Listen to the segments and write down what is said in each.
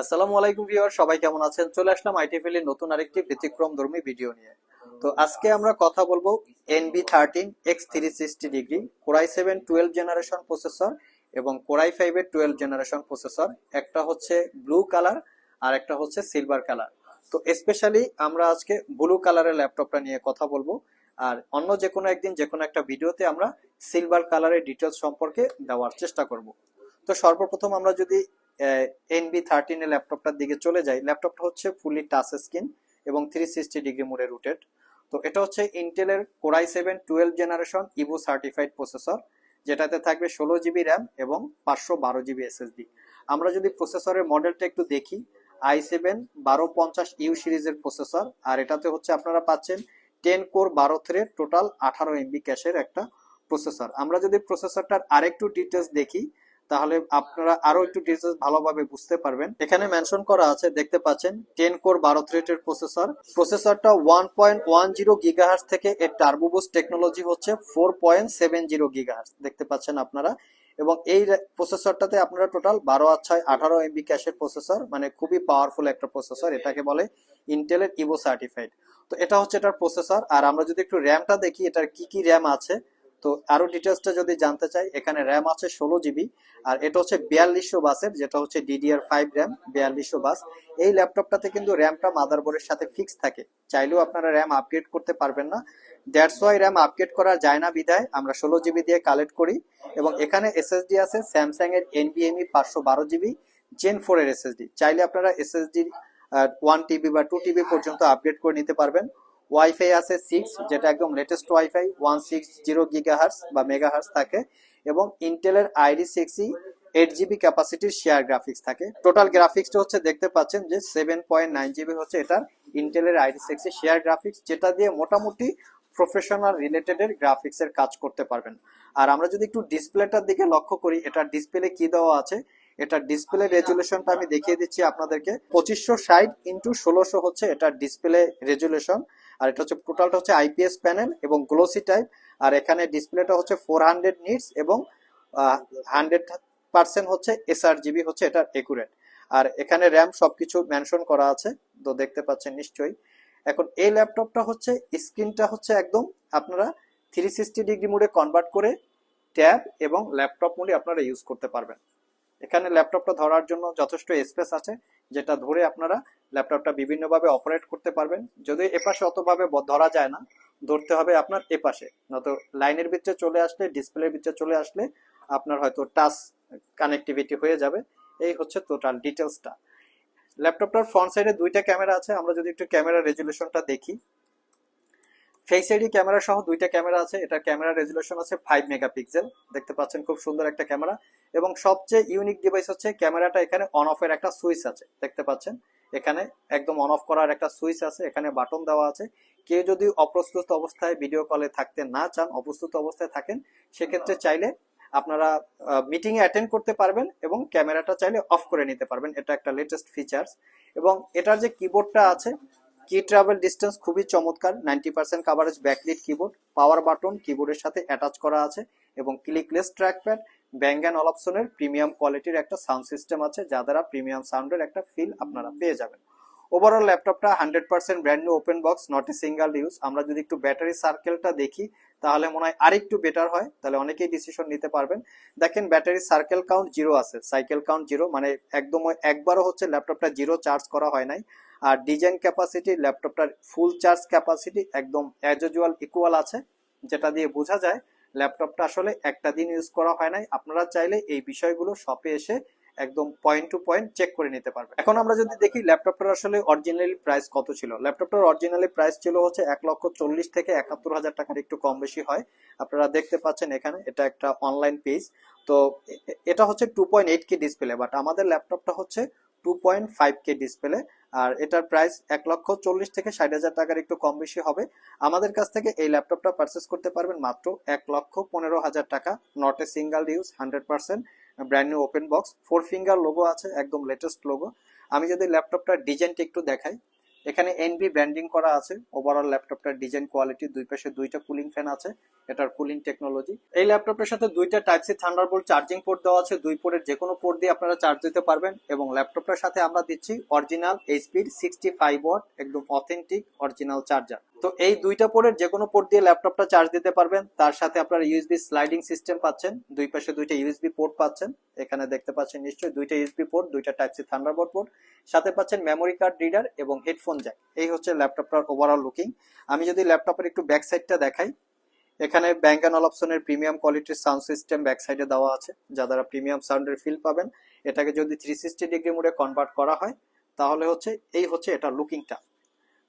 আসসালামু আলাইকুম ভিউয়ার সবাই কেমন আছেন? চলে আসলাম আইটিএফএল এর নতুন আরেকটি ব্যতিক্রম ধর্মী ভিডিও নিয়ে। তো আজকে আমরা কথা বলব NB thirteen X three sixty degree, core i seven twelve generation processor এবং কোরাই ফাইভ এর টুয়েলভ জেনারেশন প্রসেসর। একটা হচ্ছে ব্লু কালার, আর একটা হচ্ছে সিলভার কালার। তো স্পেশালি আমরা আজকে ব্লু কালারের ল্যাপটপটা নিয়ে কথা বলব, আর অন্য যে কোনো একদিন যে কোনো একটা ভিডিওতে আমরা সিলভার কালারের ডিটেলস সম্পর্কে দেওয়ার চেষ্টা করব। তো সর্বপ্রথম আমরা যদি এনবি থার্টিন এর ল্যাপটপটার দিকে চলে যাই, ল্যাপটপটা হচ্ছে ফুলি টাচ স্ক্রিন এবং থ্রি সিক্সটি ডিগ্রি মোডে রুটেড তো এটা হচ্ছে ইন্টেলের core i seven twelve generation evo certified processor যেটাতে থাকবে ষোলো জিবি র্যাম এবং পাঁচশো বারো জিবি এসএসডি আমরা যদি প্রসেসরের মডেলটা একটু দেখি আই সেভেন বারো পঞ্চাশ ইউ সিরিজের প্রসেসর আর এটাতে হচ্ছে আপনারা পাচ্ছেন টেন কোর বারো থ্রেড টোটাল আঠারো এমবি ক্যাশের একটা প্রসেসর আমরা যদি প্রসেসরটার আরেকটু ডিটেলস দেখি তাহলে আপনারা আরও একটু ডিটেলস ভালোভাবে বুঝতে পারবেন। এখানে মেনশন করা আছে, দেখতে পাচ্ছেন টেন কোর বারো থ্রেডের processor প্রসেসরটা one point one zero gigahertz থেকে এর টার্বোবুস টেকনোলজি হচ্ছে four point seven zero gigahertz দেখতে পাচ্ছেন আপনারা। এবং এই প্রসেসরটাতে আপনারা টোটাল বারো আর ছয়, আঠারো এমবি ক্যাশের প্রসেসর মানে খুবই পাওয়ারফুল একটা প্রসেসর এটাকে বলে ইন্টেলের ইভো সার্টিফাইড তো এটা হচ্ছে এটার প্রসেসর আর আমরা যদি একটু র্যামটা দেখি, এটার কি কি র্যাম আছে তো আরও ডিটেলসটা যদি জানতে চাই, এখানে র্যাম আছে ষোলো জিবি আর এটা হচ্ছে বিয়াল্লিশশো বাসের, যেটা হচ্ছে ডিডিআর ফাইভ র্যাম বিয়াল্লিশশো বাস। এই ল্যাপটপটাতে কিন্তু র্যামটা মাদারবোর্ডের সাথে ফিক্স থাকে। চাইলেও আপনারা র্যাম আপগ্রেড করতে পারবেন না। দ্যাটস ওয়াই র্যাম আপগ্রেড করা যায় না বিধায় আমরা ষোলো জিবি দিয়ে কালেক্ট করি। এবং এখানে এসএসডি আছে স্যামসাং এর এনবিএমই পাঁচশো বারো জিবি জেন ফোর এর এসএসডি চাইলে আপনারা এসএসডি ওয়ান টিবি বা টু টিবি পর্যন্ত আপগ্রেড করে নিতে পারবেন। ওয়াইফাই আছে সিক্স যেটা একদম latest wifi one six zero gigahertz বা মেগাহার্স থাকে এবং ইন্টেলের আইডি সিক্সই এইট জিবি ক্যাপাসিটির শেয়ার গ্রাফিক্স থাকে। টোটাল গ্রাফিক্সটা হচ্ছে দেখতে পাচ্ছেন যে সেভেন পয়েন্ট নাইন জিবি হচ্ছে এটার ইন্টেলের আইডি সিক্সি শেয়ার গ্রাফিক্স যেটা দিয়ে মোটামুটি প্রফেশনাল রিলেটেড এর গ্রাফিক্স এর কাজ করতে পারবেন। আর আমরা যদি একটু ডিসপ্লেটার দিকে লক্ষ্য করি, এটা ডিসপ্লে কি দেওয়া আছে? এটা ডিসপ্লে রেজুলেশনটা আমি দেখিয়ে দিচ্ছি আপনাদেরকে। পঁচিশশো ষাট ইন্টু ষোলোশো হচ্ছে এটা ডিসপ্লে রেজুলেশন আর এটা হচ্ছে টোটালটা হচ্ছে আইপিএস প্যানেল এবং গ্লোসি টাইপ আর এখানে ডিসপ্লেটা হচ্ছে ফোর হান্ড্রেড নিটস এবং হান্ড্রেড পার্সেন্ট হচ্ছে এসআর জিবি হচ্ছে এটার একুরেট আর এখানে র্যাম সবকিছু মেনশন করা আছে, তো দেখতে পাচ্ছেন নিশ্চয়ই। এখন এই ল্যাপটপটা হচ্ছে স্ক্রিনটা হচ্ছে একদম আপনারা থ্রি সিক্সটি ডিগ্রি মোডে কনভার্ট করে ট্যাব এবং ল্যাপটপ মোডে আপনারা ইউজ করতে পারবেন। এখানে ল্যাপটপটা ধরার জন্য যথেষ্ট স্পেস আছে, যেটা ধরে আপনারা ল্যাপটপটা বিভিন্নভাবে অপারেট করতে পারবেন। যদি এপাশে অতভাবে ধরা যায় না, ধরতে হবে আপনার এপাশে। নয়তো লাইনের ভিতরে চলে আসলে, ডিসপ্লের ভিতরে চলে আসলে আপনার হয়তো টাচ কানেক্টিভিটি হয়ে যাবে। এই হচ্ছে টোটাল ডিটেলসটা ল্যাপটপটার ফ্রন্ট সাইডে দুইটা ক্যামেরা আছে। আমরা যদি একটু ক্যামেরা রেজুলেশনটা দেখি। ফেস আইডি ক্যামেরা সহ দুইটা ক্যামেরা আছে। এটা ক্যামেরা রেজুলেশন আছে ফাইভ মেগাপিক্সেল দেখতে পাচ্ছেন খুব সুন্দর একটা ক্যামেরা এবং সবচেয়ে ইউনিক ডিভাইস হচ্ছে ক্যামেরাটা এখানে অন অফ এর একটা সুইচ আছে। দেখতে পাচ্ছেন? এখানে একদম অন অফ করার একটা সুইচ আছে এখানে বাটন দেওয়া আছে। কেউ যদি অপ্রস্তুত অবস্থায় ভিডিও কলে থাকতে না চান অপ্রস্তুত অবস্থায় থাকেন সেক্ষেত্রে চাইলে আপনারা মিটিং এ অ্যাটেন্ড করতে পারবেন এবং ক্যামেরাটা চাইলে অফ করে নিতে পারবেন। এটা একটা লেটেস্ট ফিচার্স এবং এটার যে কিবোর্ডটা আছে কি ট্রাভেল ডিস্টেন্স খুবই চমৎকার। Ninety percent coverage backlit keyboard power button কিবোর্ডের সাথে অ্যাটাচ করা আছে এবং ক্লিকলেস ট্র্যাকপ্যাড ব্যাঙ্গ অ্যান্ড অলপসনের প্রিমিয়াম কোয়ালিটির একটা সাউন্ড সিস্টেম আছে, যা দ্বারা প্রিমিয়াম সাউন্ডের একটা ফিল আপনারা পেয়ে যাবেন। ওভারঅল ল্যাপটপটা hundred percent brand new open box not a single use আমরা যদি একটু ব্যাটারি সার্কেলটা দেখি, তাহলে মনে হয় আরেকটু বেটার হয়, তাহলে অনেকেই ডিসিশন নিতে পারবেন। দেখেন ব্যাটারি সার্কেল কাউন্ট জিরো আছে সাইকেল কাউন্ট জিরো মানে একদম একবারও হচ্ছে ল্যাপটপটা জিরো চার্জ করা হয় নাই। আর ডিজাইন ক্যাপাসিটি ল্যাপটপটার ফুল চার্জ ক্যাপাসিটি একদম অ্যাজ ইকুয়াল আছে, যেটা দিয়ে বোঝা যায় ল্যাপটপটা আসলে একটা দিন ইউজ করা হয় নাই। আপনারা চাইলে এই বিষয়গুলো শপে এসে একদম পয়েন্ট টু পয়েন্ট চেক করে নিতে পারবেন। এখন আমরা যদি দেখি ল্যাপটপটার আসলে অরিজিনালি প্রাইস কত ছিল? ল্যাপটপটার অরিজিনালি প্রাইস ছিল হচ্ছে এক লক্ষ চল্লিশ থেকে একাত্তর হাজার টাকার একটু কম বেশি হয়। আপনারা দেখতে পাচ্ছেন এখানে এটা একটা অনলাইন পেজ তো এটা হচ্ছে two point eight K display but আমাদের ল্যাপটপটা হচ্ছে two point five K display আর এটার প্রাইস এক লক্ষ চল্লিশ থেকে ষাট হাজার টাকার একটু কম বেশি হবে। আমাদের কাছ থেকে এই ল্যাপটপটা পারচেস করতে পারবেন মাত্র এক লক্ষ পনেরো হাজার টাকা। Not a single use hundred percent brand new open box four finger logo আছে, একদম লেটেস্ট লোগো আমি যদি ল্যাপটপটার ডিজাইনটা একটু দেখাই এখানে এনবি ব্র্যান্ডিং করা আছে। ওভারঅল ল্যাপটপটার ডিজাইন কোয়ালিটি দুই পাশে দুইটা কুলিং ফ্যান আছে। এটার কুলিং টেকনোলজি এই ল্যাপটপের সাথে দুইটা type C thunderbolt charging port দেওয়া আছে। দুই পোর্টের যে কোনো পোর্ট দিয়ে আপনারা চার্জ দিতে পারবেন এবং ল্যাপটপটার সাথে আমরা দিচ্ছি অরিজিনাল এইচপির সিক্সটি ফাইভ ওয়াট একদম অথেন্টিক অরিজিনাল চার্জার তো এই দুইটা পোর্টের যে কোনো পোর্ট দিয়ে ল্যাপটপটা চার্জ দিতে পারবেন। তার সাথে আপনারা ইউএসবি স্লাইডিং সিস্টেম পাচ্ছেন। দুই পাশে দুইটা ইউএসবি পোর্ট পাচ্ছেন। এখানে দেখতে পাচ্ছেন নিশ্চয়ই দুইটা ইউএসবি পোর্ট দুইটা টাইপ সি থান্ডারবোল্ট পোর্ট সাথে পাচ্ছেন মেমোরি কার্ড রিডার এবং হেডফোন জ্যাক এই হচ্ছে ল্যাপটপটার ওভারঅল লুকিং আমি যদি ল্যাপটপের একটু ব্যাক সাইডটা দেখাই, এখানে ব্যাঙ্ক অ্যান্ড অপশনের প্রিমিয়াম কোয়ালিটির সাউন্ড সিস্টেম ব্যাক সাইডে দেওয়া আছে, যা দ্বারা প্রিমিয়াম সাউন্ডের ফিল পাবেন। এটাকে যদি থ্রি সিক্সটি ডিগ্রি মোডে কনভার্ট করা হয়, তাহলে হচ্ছে, এই হচ্ছে এটা লুকিংটা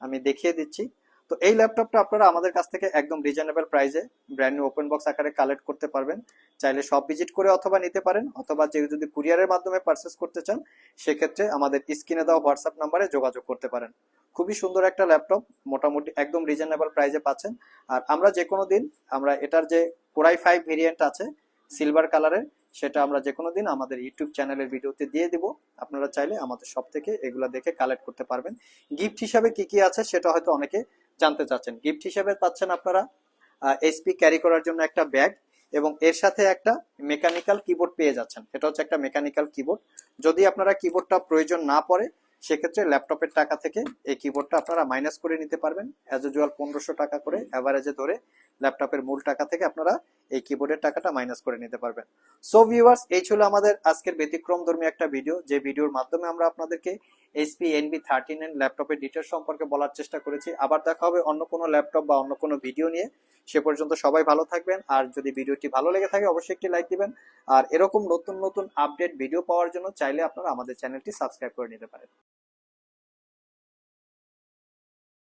আমি দেখিয়ে দিচ্ছি। তো এই ল্যাপটপটা আপনারা আমাদের কাছ থেকে একদম রিজনেবল প্রাইসে ব্র্যান্ড নিউ ওপেন বক্স আকারে কালেক্ট করতে পারবেন। চাইলে সব ভিজিট করে অথবা নিতে পারেন, অথবা যে যদি কুরিয়ারের মাধ্যমে পারচেস করতে চান, সেক্ষেত্রে আমাদের স্ক্রিনে দেওয়া হোয়াটসঅ্যাপ নাম্বারে যোগাযোগ করতে পারেন। খুবই সুন্দর একটা ল্যাপটপ মোটামুটি একদম রিজনেবল প্রাইসে পাচ্ছেন। আর আমরা যে কোনো দিন, আমরা এটার যে কোরাই ফাইভ ভেরিয়েন্ট আছে সিলভার কালারের সেটা আমরা যে কোনো দিন আমাদের ইউটিউব চ্যানেলের ভিডিওতে দিয়ে দিব। আপনারা চাইলে আমাদের সব থেকে এগুলা দেখে কালেক্ট করতে পারবেন। গিফট হিসাবে কি কি আছে, সেটা হয়তো অনেকে জানতে চাচ্ছেন। গিফট হিসেবে পাচ্ছেন আপনারা এসপি ক্যারি করার জন্য একটা ব্যাগ এবং এর সাথে একটা মেকানিক্যাল কিবোর্ড পেয়ে যাচ্ছেন। এটা হচ্ছে একটা মেকানিক্যাল কিবোর্ড যদি আপনারা কিবোর্ডটা প্রয়োজন না পড়ে, সেক্ষেত্রে ল্যাপটপের টাকা থেকে এই কিবোর্ডটা আপনারা মাইনাস করে নিতে পারবেন। অ্যাজ ইউজুয়াল পনেরোশো টাকা করে অ্যাভারেজে ধরে ল্যাপটপের মূল টাকা থেকে আপনারা এই কিবোর্ডের টাকাটা মাইনাস করে নিতে পারবেন। সো ভিউয়ার্স এই ছিল আমাদের আজকের ব্যতিক্রম ধর্মী একটা ভিডিও যে ভিডিওর মাধ্যমে আমরা আপনাদেরকে এইচপি এনবি থার্টিন এন ল্যাপটপের ডিটেলস সম্পর্কে বলার চেষ্টা করেছি। আবার দেখা হবে অন্য কোনো ল্যাপটপ বা অন্য কোনো ভিডিও নিয়ে। সে পর্যন্ত সবাই ভালো থাকবেন। আর যদি ভিডিওটি ভালো লেগে থাকে, অবশ্যই একটি লাইক দিবেন। আর এরকম নতুন নতুন আপডেট ভিডিও পাওয়ার জন্য চাইলে আপনারা আমাদের চ্যানেলটি সাবস্ক্রাইব করে নিতে পারেন।